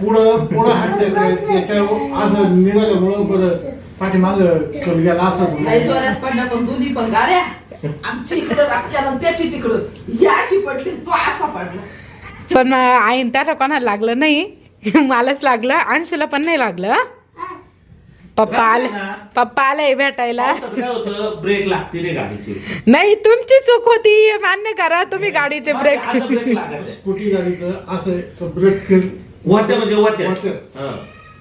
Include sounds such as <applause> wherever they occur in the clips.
पुढं पुढं <laughs> हात त्याच्या असं निघाल्यामुळं परत पाठीमाग कमी गेला असं जोरात पडल्या पण दोन्ही पण गाड्या. आमच्या इकडं त्याची तिकडं. ही अशी पडली तो असा पडला. पण आईन त्याला कोणाला लागलं नाही? <laughs> मलाच लागलं. अंशूला पण नाही लागलं? पप्पा आले पप्पा आले भेटायला. पावसात काय होतं? ब्रेक लागते रे गाडीची. नाही तुमची चूक होती. हे मान्य करा तुम्ही गाडीचे ब्रेक आता ब्रेक लागत <laughs> स्कूटी गाडीचं असं ब्रेक म्हणजे. हं.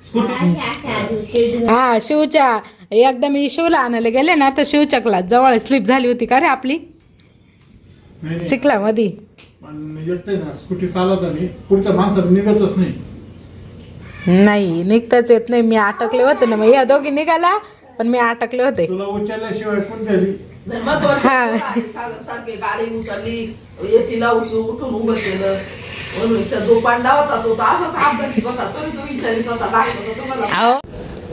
स्कूटी. हा शिवच्या एकदा मी शिवला आणायला गेले ना तर शिवच्या क्लास जवळ स्लिप झाली होती का रे आपली? नाही, नाही. शिकला मधी. पण येते ना स्कूटी चालवता नाही. पुढच्या माणसाला निघतच नाही. नाही निघताच येत नाही. मी अटकले होते ना मग या दोघी निघाला पण मी अटकले होते. तुला उचलल्याशिवाय मग हा. सारखं सारखी गाडी उचलली येतीला उचलून उठून उभं केलं.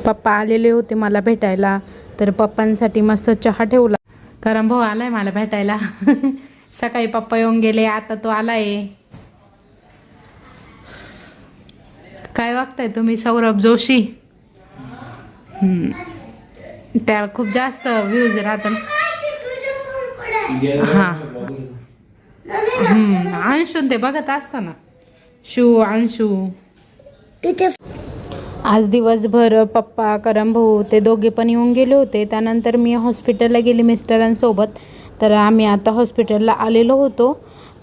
पप्पा आलेले होते मला भेटायला तर पप्पांसाठी मस्त चहा ठेवला. कारण भाऊ आलाय मला भेटायला. <laughs> सकाळी पप्पा येऊन गेले आता तो आलाय. काय वागताय तुम्ही सौरभ जोशी? हम्म. त्याला खूप जास्त व्ह्यूज राहतात. हा. अंशू ते बघत असताना. शू अंशू. आज दिवसभर पप्पा करम भाऊ ते दोघे पण येऊन गेले होते. त्यानंतर मी हॉस्पिटलला गेले मिस्टरांसोबत तर आम्ही आता हॉस्पिटलला आलेलो होतो.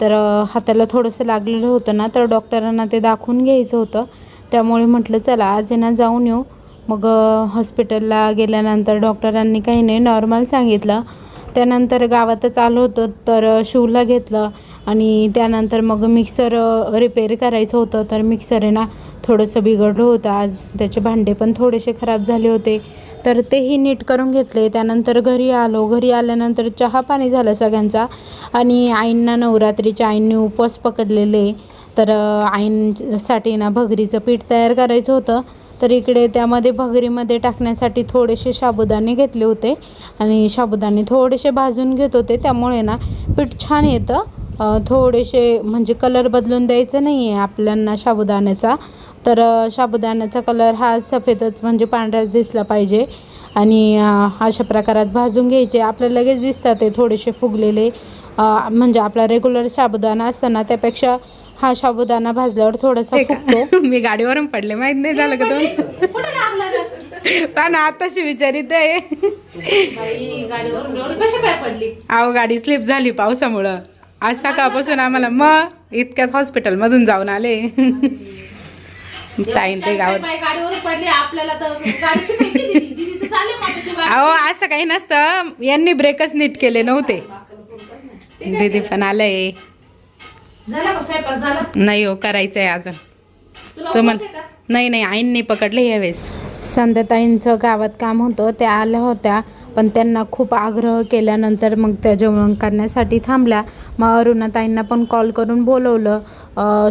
तर हाताला थोडंसं लागलेलं होतं ना तर डॉक्टरांना ते दाखवून घ्यायचं होतं. त्यामुळे म्हटलं चला आज आहे ना जाऊन येऊ. मग हॉस्पिटलला गेल्यानंतर डॉक्टरांनी काही नाही नॉर्मल सांगितलं. त्यानंतर गावातच आलो होतो तर शूला शिवला घेतलं आणि त्यानंतर मग मिक्सर रिपेअर करायचं होतं. तर मिक्सर आहे ना थोडंसं बिघडलं होतं. आज त्याचे भांडे पण थोडेसे खराब झाले होते. तर तेही नीट करून घेतले. त्यानंतर घरी आलो. घरी आल्यानंतर चहा पाणी झालं सगळ्यांचा. आणि आईंना नवरात्रीच्या आईंनी उपवास पकडलेले. तर आईंसाठी ना भगरीचं पीठ तयार करायचं होतं. तर इकडे त्यामध्ये भगरीमध्ये टाकण्यासाठी थोडेसे साबुदाणे घेतले होते. आणि साबुदाणे थोडेसे भाजून घेत होते. त्यामुळे ना पीठ छान येतं. थोडेसे म्हणजे कलर बदलून द्यायचं नाही आहे आपल्यांना साबुदाण्याचा तर साबुदाण्याचा कलर हा सफेदच म्हणजे पांढराच दिसला पाहिजे. आणि अशा प्रकारात भाजून घ्यायचे. आपल्याला लगेच दिसतात ते थोडेसे फुगलेले. म्हणजे आपला रेग्युलर साबुदाणा असताना त्यापेक्षा हा साबुदाणा भाजल्यावर थोडासा <laughs> मी गाडीवरून पडले माहीत नाही झालं का तुम्ही <laughs> पण आताशी विचारित आहे. कशी काय पडली? अहो गाडी स्लिप झाली पावसामुळं. आज सकाळपासून आम्हाला मग इतक्यात हॉस्पिटलमधून जाऊन आले. ताईन ते गावात अहो असं काही नसतं. यांनी ब्रेकच नीट केले नव्हते. दीदी पण आलंय. झाला का स्वयंपाक? झाला? नाही हो करायचंय अजून. तुला तुम्हाला आहे? नाही नाही आईंनी पकडले यावेळेस. संध्याताईंचं गावात काम होतं त्या आल्या होत्या पण त्यांना खूप आग्रह केल्यानंतर मग त्या जेवण करण्यासाठी थांबल्या. मग अरुणाताईंना पण कॉल करून बोलवलं.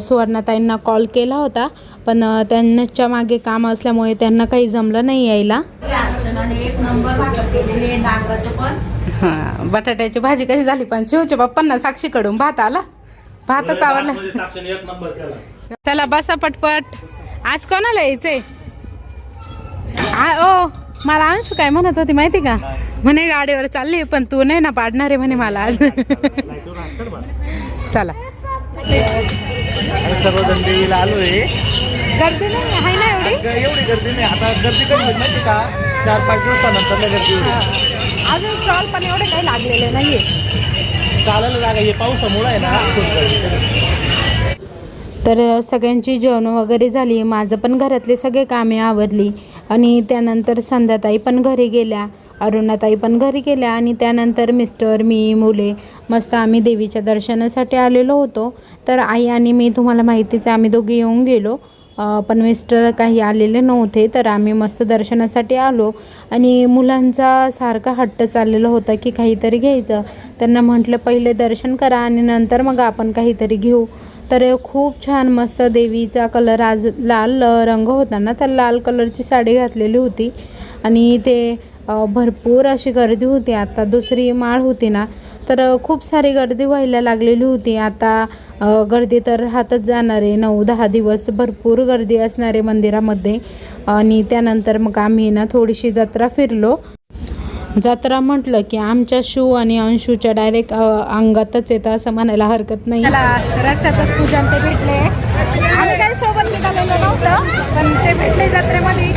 सुवर्णाताईंना कॉल केला होता पण त्यांच्या मागे काम असल्यामुळे त्यांना काही जमलं नाही यायला. अर्चनाने एक नंबर भाकर केलेली आहे डांगराचं पण. हां बटाट्याची भाजी कशी झाली? पण शिवच्या बाप्पांना साक्षीकडून भात आला. भातच आवडला. साक्षीने एक नंबर केला चला बसा पटपट. आज कोणाला यायचंय? ओ मला अंशू काय म्हणत होती माहिती का? म्हणे गाडीवर चालली पण तू नाही ना पाडणार आहे म्हणे मला आज. चला. सर्वजण देवीला आलोय. गर्दी नाही आहे ना एवढी? एवढी गर्दी नाही. आता गर्दी होईल माहिती का? चार पाच दिवसानंतर गर्दी होईल. अजून स्टॉल पण एवढे काही लागलेले नाहीये. चालायला जागा हे पावसामुळे आहे ना. तर सगळ्यांची जेवण वगैरे झाली. माझं पण घरातले सगळे कामे आवरली. आणि त्यानंतर संध्याताई पण घरी गेल्या. अरुणाताई पण घरी गेल्या. आणि त्यानंतर मिस्टर मी मुले मस्त आम्ही देवीच्या दर्शनासाठी आलेलो होतो. तर आई आणि मी तुम्हाला माहितीच आहे आम्ही दोघे येऊन गेलो. पण मिस्टर काही आलेले नव्हते तर आम्ही मस्त दर्शनासाठी आलो. आणि मुलांचा सारखा हट्ट चाललेला होता की काहीतरी घ्यायचं. त्यांना म्हटलं पहिले दर्शन करा आणि नंतर मग आपण काहीतरी घेऊ. तर खूप छान मस्त देवीचा कलर आज लाल रंग होता ना तर लाल कलरची साडी घातलेली होती. आणि ते भरपूर अशी गर्दी होती. आता दुसरी माळ होती ना तर खूप सारी गर्दी व्हायला लागलेली होती. आता गर्दी तर राहतच जाणार आहे. नऊ दहा दिवस भरपूर गर्दी असणार आहे मंदिरामध्ये. आणि त्यानंतर मग आम्ही ना थोडीशी जत्रा फिरलो. जत्रा म्हटलं की आमच्या शू आणि अंशूच्या डायरेक्ट अंगातच येतं असं म्हणायला हरकत नाही. रस्त्यातच ते भेटले. आम्ही काही सोबत निघालेलो नव्हतं पण ते भेटले जत्रेमध्ये.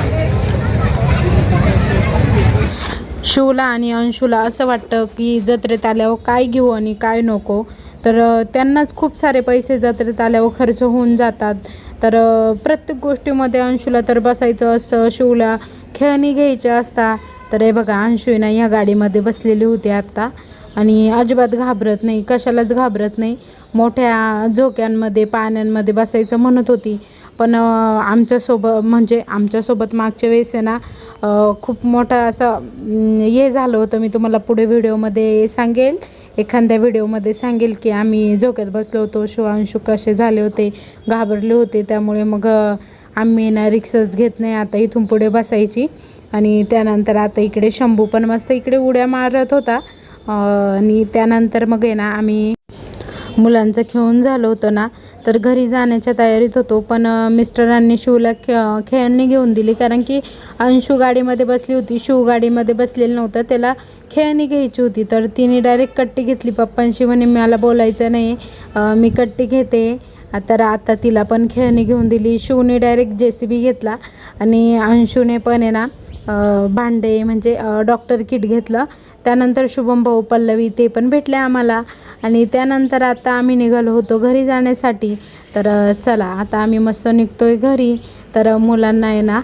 शिवला आणि अंशूला असं वाटतं की जत्रेत आल्यावर काय घेऊ आणि काय नको. तर त्यांनाच खूप सारे पैसे जत्रेत आल्यावर खर्च होऊन जातात. तर प्रत्येक गोष्टीमध्ये अंशूला तर बसायचं असतं शिवला खेळणी घ्यायच्या असतात तर हे बघा अंशू ह्या या गाडीमध्ये बसलेली होती आत्ता. आणि अजिबात घाबरत नाही कशालाच घाबरत नाही. मोठ्या झोक्यांमध्ये पाण्यांमध्ये बसायचं म्हणत होती. पण आमच्यासोबत म्हणजे आमच्यासोबत मागच्या वेळेस आहे ना खूप मोठा असं हे झालं होतं. मी तुम्हाला पुढे व्हिडिओमध्ये सांगेल. एखाद्या व्हिडिओमध्ये सांगेल की आम्ही झोक्यात बसलो होतो. शिवांशु कसे झाले होते? घाबरले होते. त्यामुळे मग आम्ही ना रिक्सच घेत नाही. आता इथून पुढे बसायची. आणि त्यानंतर आता इकडे शंभू पण मस्त इकडे उड्या मारत होता. आणि त्यानंतर मग आहे ना आम्ही मुलांचं खेळून झालं होतं ना. तर घरी जाण्याच्या तयारीत होतो. पण मिस्टरांनी शिवला खे खेळणी घेऊन दिली. कारण की अंशू गाडीमध्ये बसली होती. शिव गाडीमध्ये बसलेलं नव्हतं. त्याला खेळणी घ्यायची होती. तर तिने डायरेक्ट कट्टी घेतली. पप्पांशी म्हणे मला बोलायचं नाही. मी कट्टी घेते. तर आता तिला पण खेळणी घेऊन दिली. शिवने डायरेक्ट जे सी बी घेतला. आणि अंशूने पण आहे ना भांडे म्हणजे डॉक्टर किट घेतलं. त्यानंतर शुभम भाऊ पल्लवी ते पण भेटले आम्हाला. आणि त्यानंतर आता आम्ही निघालो होतो घरी जाण्यासाठी. तर चला आता आम्ही मस्त निघतोय घरी. तर मुलांना आहे ना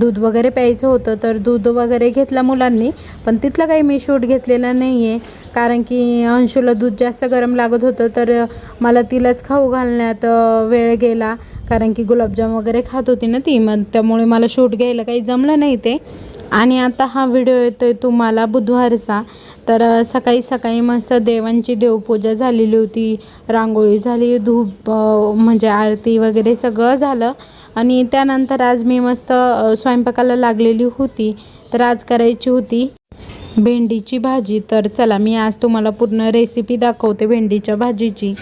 दूध वगैरे प्यायचं होतं. तर दूध वगैरे घेतलं मुलांनी पण तिथलं काही मी शूट घेतलेलं नाही आहे कारण की अंशूला दूध जास्त गरम लागत होतं. तर मला तिलाच खाऊ घालण्यात वेळ गेला. कारण की गुलाबजाम वगैरे खात होती ना ती. मग त्यामुळे मला शूट घ्यायला काही जमलं नाही ते. आणि आता हा व्हिडिओ येतो आहे तुम्हाला बुधवारचा. तर सकाळी सकाळी मस्त देवांची देवपूजा झालेली होती. रांगोळी झाली धूप म्हणजे आरती वगैरे सगळं झालं. आणि त्यानंतर आज मी मस्त स्वयंपाकाला लागलेली होती. तर आज करायची होती भेंडीची भाजी. तर चला मी आज तुम्हाला पूर्ण रेसिपी दाखवते भेंडीच्या भाजीची.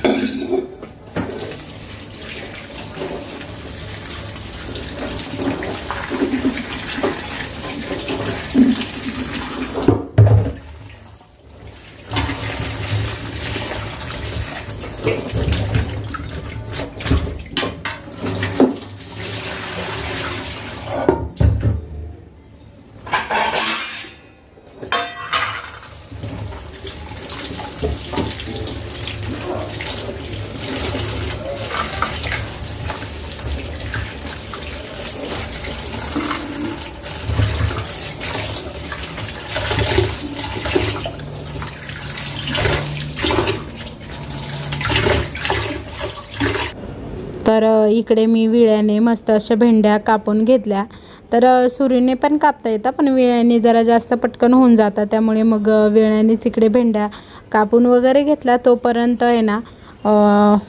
तर इकडे मी विळ्याने मस्त अशा भेंड्या कापून घेतल्या. तर सुरीने पण कापता येतं पण विळ्याने जरा जास्त पटकन होऊन जातात त्यामुळे मग विळ्यानेच इकडे भेंड्या कापून वगैरे घेतल्या. तोपर्यंत आहे ना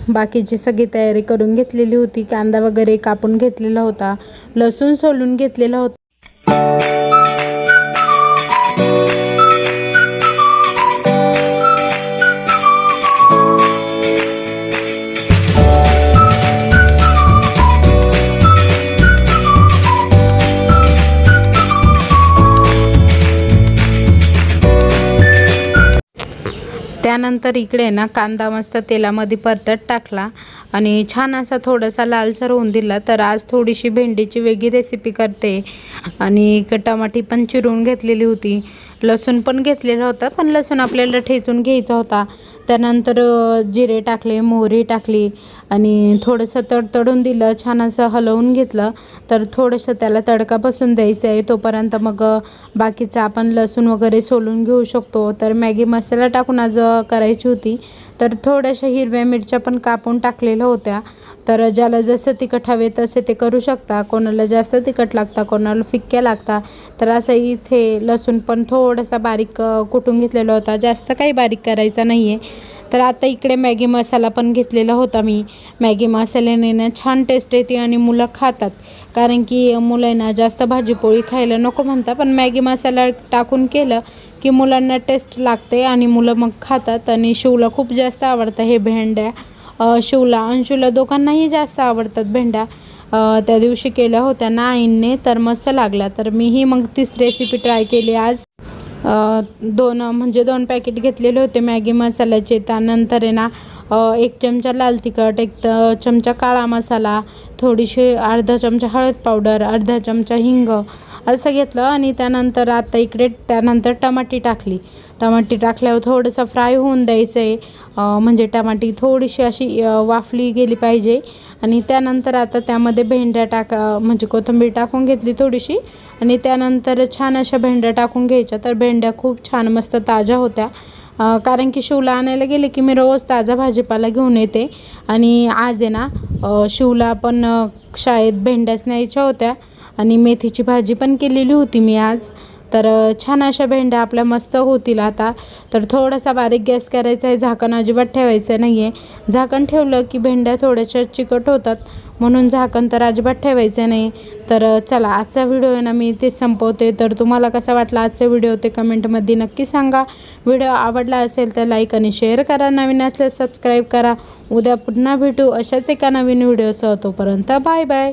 बाकीची सगळी तयारी करून घेतलेली होती. कांदा वगैरे कापून घेतलेला होता. लसूण सोलून घेतलेला होता. त्यानंतर इकडे ना कांदा मस्त तेलामध्ये परतत टाकला आणि छान असा थोडासा लालसर होऊन दिला. तर आज थोडीशी भेंडीची वेगळी रेसिपी करते. आणि एक टमाटी पण चिरून घेतलेली होती. लसूण पण घेतलेला होता पण लसूण आपल्याला ठेचून घ्यायचा होता. त्यानंतर जिरे टाकले मोहरी टाकली आणि थोडंसं तडतडून दिलं छान असं हलवून घेतलं. तर थोडंसं त्याला तडका बसून द्यायचं आहे. तोपर्यंत मग बाकीचं आपण लसूण वगैरे सोलून घेऊ शकतो. तर मॅगी मसाला टाकून आज करायची होती. तर थोड्याशा हिरव्या मिरच्या पण कापून टाकलेल्या होत्या. तर ज्याला जसं तिखट हवे तसे ते करू शकता. कोणाला जास्त तिखट लागता कोणाला फिक्क्या लागता. तर असं इथे लसूण पण थोडासा बारीक कुटून घेतलेला होता. जास्त काही बारीक करायचा नाही आहे तर आता इकडे मॅगी मसाला पण घेतलेला होता मी. मॅगी मसाल्याने ना छान टेस्ट येते आणि मुलं खातात. कारण की मुलांना जास्त भाजीपोळी खायला नको म्हणता पण मॅगी मसाला टाकून केलं की मुलांना टेस्ट लागते आणि मुलं मग खातात. आणि शिवला खूप जास्त आवडतं हे भेंड्या. शिवला अंशूला दोघांनाही जास्त आवडतात भेंड्या. त्या दिवशी केल्या होत्या ना आईंनी तर मस्त लागला. तर मीही मग तीच रेसिपी ट्राय केली आज. दोन म्हणजे दोन पॅकेट घेतलेले होते मॅगी मसाल्याचे. त्यानंतर आहे ना एक चमचा लाल तिखट एक चमचा काळा मसाला थोडीशी अर्धा चमचा हळद पावडर अर्धा चमचा हिंग असं घेतलं. आणि त्यानंतर आता इकडे त्यानंतर टमाटी टाकली. टमाटी टाकल्यावर थोडंसं फ्राय होऊन द्यायचं आहे म्हणजे टमाटी थोडीशी अशी वाफली गेली पाहिजे. आणि त्यानंतर आता त्यामध्ये भेंड्या टाका म्हणजे कोथिंबीर टाकून घेतली थोडीशी. आणि त्यानंतर छान अशा भेंड्या टाकून घ्यायच्या. तर भेंड्या खूप छान मस्त ताज्या होत्या. कारण की शिवला आणायला गेले की मी रोज ताजा भाजीपाला घेऊन येते. आणि आज आहे ना शिवला पण शाळेत भेंड्याच न्यायच्या होत्या. आणि मेथीची भाजी पण केलेली होती मी आज. तर छान अशा भेंड्या आपल्या मस्त होतील आता. तर थोडासा बारीक गॅस करायचा आहे. झाकण अजिबात ठेवायचं नाही आहे झाकण ठेवलं की भेंड्या थोड्याशा चिकट होतात. म्हणून झाकण तर अजिबात ठेवायचं नाही. तर चला आजचा व्हिडिओ आहे ना मी इथे संपवते. तर तुम्हाला कसा वाटला आजचा व्हिडिओ ते कमेंटमध्ये नक्की सांगा. व्हिडिओ आवडला असेल तर लाईक आणि शेअर करा. नवीन असल्यास सबस्क्राईब करा. उद्या पुन्हा भेटू अशाच एका नवीन व्हिडिओसह. तोपर्यंत बाय बाय